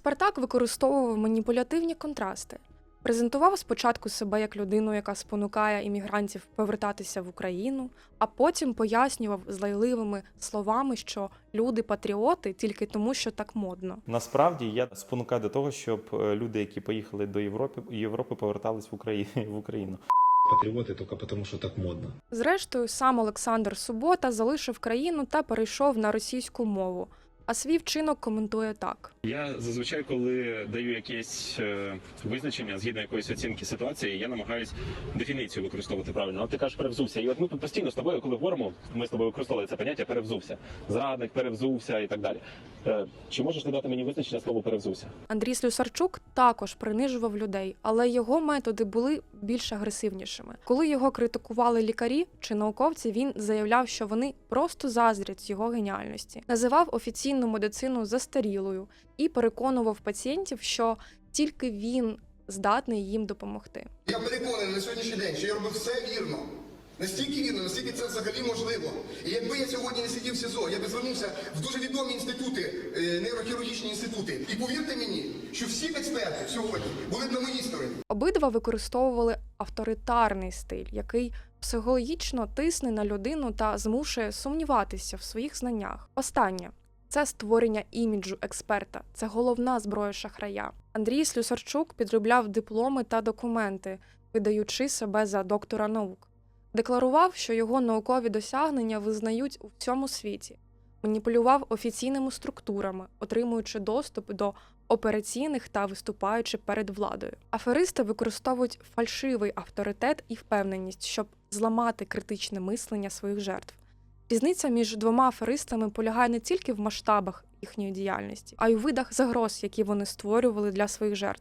Спартак використовував маніпулятивні контрасти. Презентував спочатку себе як людину, яка спонукає іммігрантів повертатися в Україну, а потім пояснював злайливими словами, що люди патріоти тільки тому, що так модно. Насправді я спонукаю до того, щоб е, люди, які поїхали до Європи, Європи повертались в Україну в Україну. патриоты только потому, что так модно. Зрештою, сам Олександр Субота залишив країну та перейшов на російську мову. А свій вчинок коментує так: Я зазвичай, коли даю якесь е, визначення згідно якоїсь оцінки ситуації, я намагаюсь дефініцію використовувати правильно. От ти кажеш перевзувся. І от ми тут постійно з тобою, коли говоримо, ми з тобою використовували це поняття перевзувся. Зрадник, перевзувся і так далі. Е, чи можеш ти дати мені визначення слово перевзувся? Андрій Слюсарчук також принижував людей, але його методи були більш агресивнішими. Коли його критикували лікарі чи науковці, він заявляв, що вони просто заздрять його геніальності, називав офіційну медицину застарілою і переконував пацієнтів, що тільки він здатний їм допомогти. Я переконаний на сьогоднішній день, що я робив все вірно. Настільки вірно, наскільки це взагалі можливо. І якби я сьогодні не сидів в СІЗО, я би звернувся в дуже відомі інститути, е, нейрохірургічні інститути. І повірте мені, що всі експерти сьогодні були б на моїй стороні. Обидва використовували авторитарний стиль, який психологічно тисне на людину та змушує сумніватися в своїх знаннях. Останнє це створення іміджу експерта, це головна зброя шахрая. Андрій Слюсарчук підробляв дипломи та документи, видаючи себе за доктора наук. Декларував, що його наукові досягнення визнають у всьому світі, маніпулював офіційними структурами, отримуючи доступ до операційних та виступаючи перед владою. Аферисти використовують фальшивий авторитет і впевненість, щоб зламати критичне мислення своїх жертв. Різниця між двома аферистами полягає не тільки в масштабах їхньої діяльності, а й у видах загроз, які вони створювали для своїх жертв.